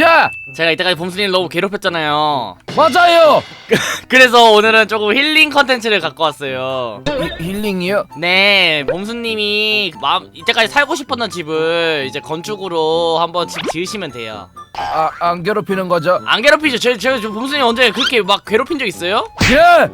야 제가 이때까지 봄순이를 너무 괴롭혔잖아요. 맞아요. 그래서 오늘은 조금 힐링 컨텐츠를 갖고 왔어요. 히, 힐링이요? 네, 봄수님이 마음 이때까지 살고 싶었던 집을 이제 건축으로 한번 집 지으시면 돼요. 아, 안 괴롭히는 거죠? 안 괴롭히죠? 제, 제가 저 봄수님 언제 그렇게 막 괴롭힌 적 있어요? 예.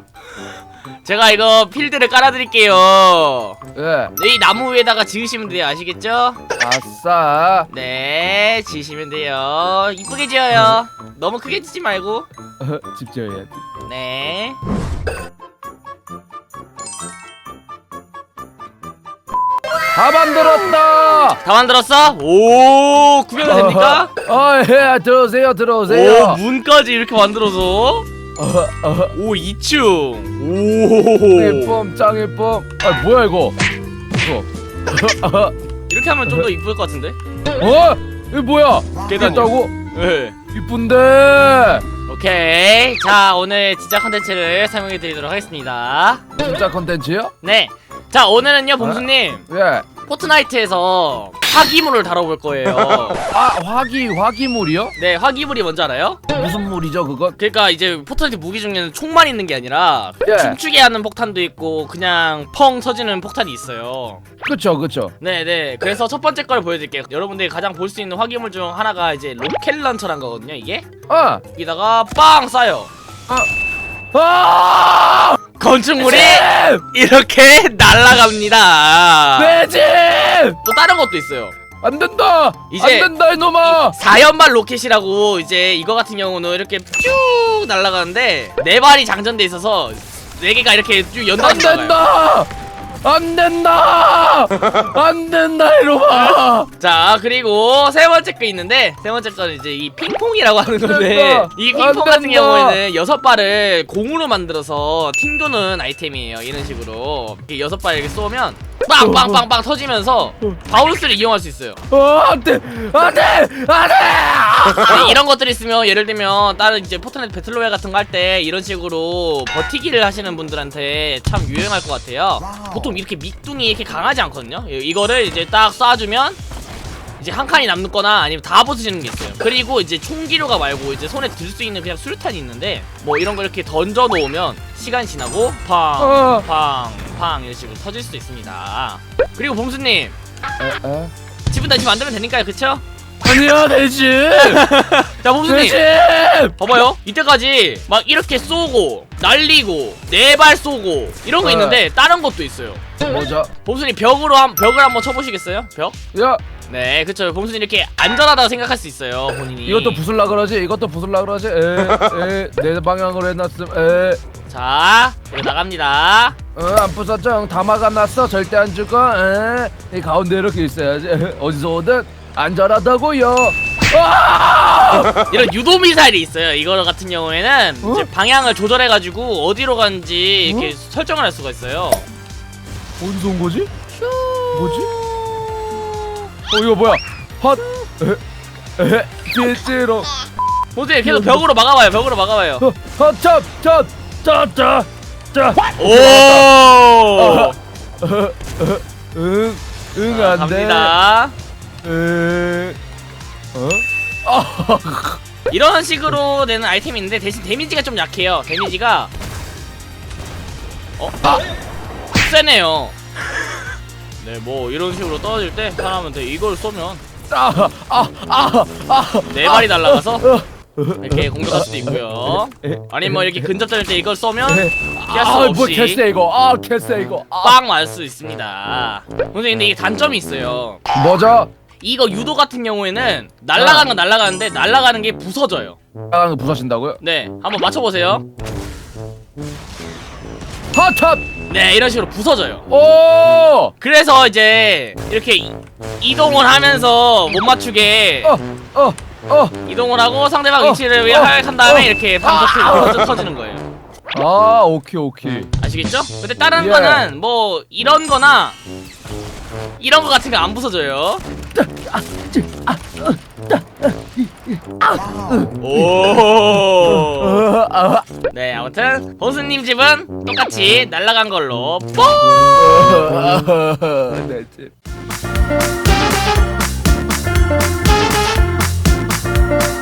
제가 이거 필드를 깔아드릴게요. 예. 이 나무 위에다가 지으시면 돼요. 아시겠죠? 아싸. 네, 지으시면 돼요. 이쁘게 지어요. 너무 크게 짓지 말고. 집 지어야지. 네. 다 만들었다. 다 만들었어? 오, 구경 됩니까? 어, 예, 들어오세요, 오, 들어오세요. 문까지 이렇게 만들어서. 어, 어, 오, 2층. 오. 예쁨, 짱 예쁨. 아, 뭐야 이거? 이거. 이렇게 하면 좀 더 이쁠 것 같은데? 어? 이거 뭐야? 계단이요. 있다고? 네. 이쁜데. 오케이. 자, 오늘 진짜 컨텐츠를 설명해 드리도록 하겠습니다. 진짜 컨텐츠요? 네. 자, 오늘은요, 봉수님. 예. 포트나이트에서 화기물을 다뤄볼 거예요. 아, 화기, 화기물이요? 네, 화기물이 뭔지 알아요? 무슨 물이죠, 그건? 그러니까 이제 포트나이트 무기 중에는 총만 있는 게 아니라 예. 춤추게 하는 폭탄도 있고 그냥 펑 터지는 폭탄이 있어요. 그쵸, 그쵸. 네, 네. 그래서 첫 번째 걸 보여드릴게요. 여러분들이 가장 볼 수 있는 화기물 중 하나가 이제 로켓 런처란 거거든요. 이게 아, 여기다가 빵 쏴요. 아, 건축물이 네. 이렇게 날아갑니다. 내 집! 또 다른 것도 있어요. 안 된다! 이제 안 된다, 이놈아! 사연발 로켓이라고 이제 이거 같은 경우는 이렇게 쭉 날아가는데 네 발이 장전돼 있어서 네 개가 이렇게 쭉안 연달아 나가요. 된다! 안 된다! 안 된다, 이놈아! 자 그리고 세 번째 거 있는데 세 번째 거는 이제 이 핑퐁이라고 하는 건데 된다. 이 안 핑퐁 같은 된다. 경우에는 여섯 발을 공으로 만들어서 튕도는 아이템이에요 이런 식으로 이렇게 여섯 발 이렇게 쏘면 빵빵빵빵 터지면서 바운스를 이용할 수 있어요 어, 안 돼! 안 돼! 안 돼! 근데 이런 것들이 있으면 예를 들면 다른 이제 포트나이트 배틀로얄 같은 거 할 때 이런 식으로 버티기를 하시는 분들한테 참 유용할 것 같아요. 보통 이렇게 밑둥이 이렇게 강하지 않거든요. 이- 이거를 이제 딱 쏴주면 이제 한 칸이 남거나 아니면 다 부서지는 게 있어요. 그리고 이제 총기류가 말고 이제 손에 들 수 있는 그냥 수류탄이 있는데 뭐 이런 거 이렇게 던져 놓으면 시간 지나고 어. 팡, 팡, 팡 이런 식으로 터질 수도 있습니다. 그리고 봄수님 에, 에? 집은 다시 만들면 되니까요, 그쵸? 아니야, 내 집! 자, 내 봄수님 집! 봐봐요 이때까지 막 이렇게 쏘고 날리고 네 발 쏘고 이런 거 네. 있는데 다른 것도 있어요 뭐죠? 봄순이 벽으로 한 벽을 한번 쳐보시겠어요? 벽? 야, 네 그쵸 봄순이 이렇게 안전하다고 생각할 수 있어요 본인이 이것도 부술라 그러지? 이것도 부술라 그러지? 에, 에, 내 방향으로 해놨음, 에. 자 이거 나갑니다 어, 안? 응, 다 막아놨어. 절대 안 죽어. 에? 이 가운데 이렇게 있어야지. 에, 어디서 오든 안전하다고요. 아! 이런 유도 미사일이 있어요 이거 같은 경우에는 어? 이제 방향을 조절해가지고 어디로 가는지 이렇게 어? 설정을 할 수가 있어요 어디서 온 거지? 뭐지? 어, 이거 뭐야? 헛. 에, 에, 찌찌로. 봄순이 계속 벽으로 막아봐요 벽으로 막아봐요 어, 헛, 찹, 찹, 찹, 찹, 찹. 오 어, 응, 응, 자, 안 돼. 갑니다 에, 어? 아, 이런 식으로 되는 아이템이 있는데 대신 데미지가 좀 약해요. 데미지가 어? 아! 세네요. 네, 뭐 이런 식으로 떨어질 때 사람은 돼. 이걸 쏘면 아, 아, 아, 아. 네 발이 날아가서 어, 이렇게 공격할 수도 있고요. 아니면 뭐 이렇게 근접 다닐 때 이걸 쏘면 피할 수 아, 뭐 없이 개쎄 이거. 아, 개쎄 이거. 아. 빵 맞을 수 있습니다. 근데 근데 이게 단점이 있어요. 뭐죠? 이거 유도 같은 경우에는 날아가는 건 날아가는데 날아가는 게 부서져요. 아, 부서진다고요? 네, 한번 맞춰보세요. 핫핫. 네, 이런 식으로 부서져요. 오! 그래서 이제 이렇게 이- 이동을 하면서 못 맞추게 어, 어, 어. 이동을 하고 상대방 어, 위치를 어, 위한 다음에 어. 이렇게 방석 터져, 터지는 거예요. 아, 오케이, 오케이. 아시겠죠? 근데 다른 예. 거는 뭐 이런 거나 이런 거 같은 거 안 부서져요. 오. 어, 아, 네, 아무튼 본수님 집은 똑같이 날아간 걸로 뽕! 어, 내 집. Bye.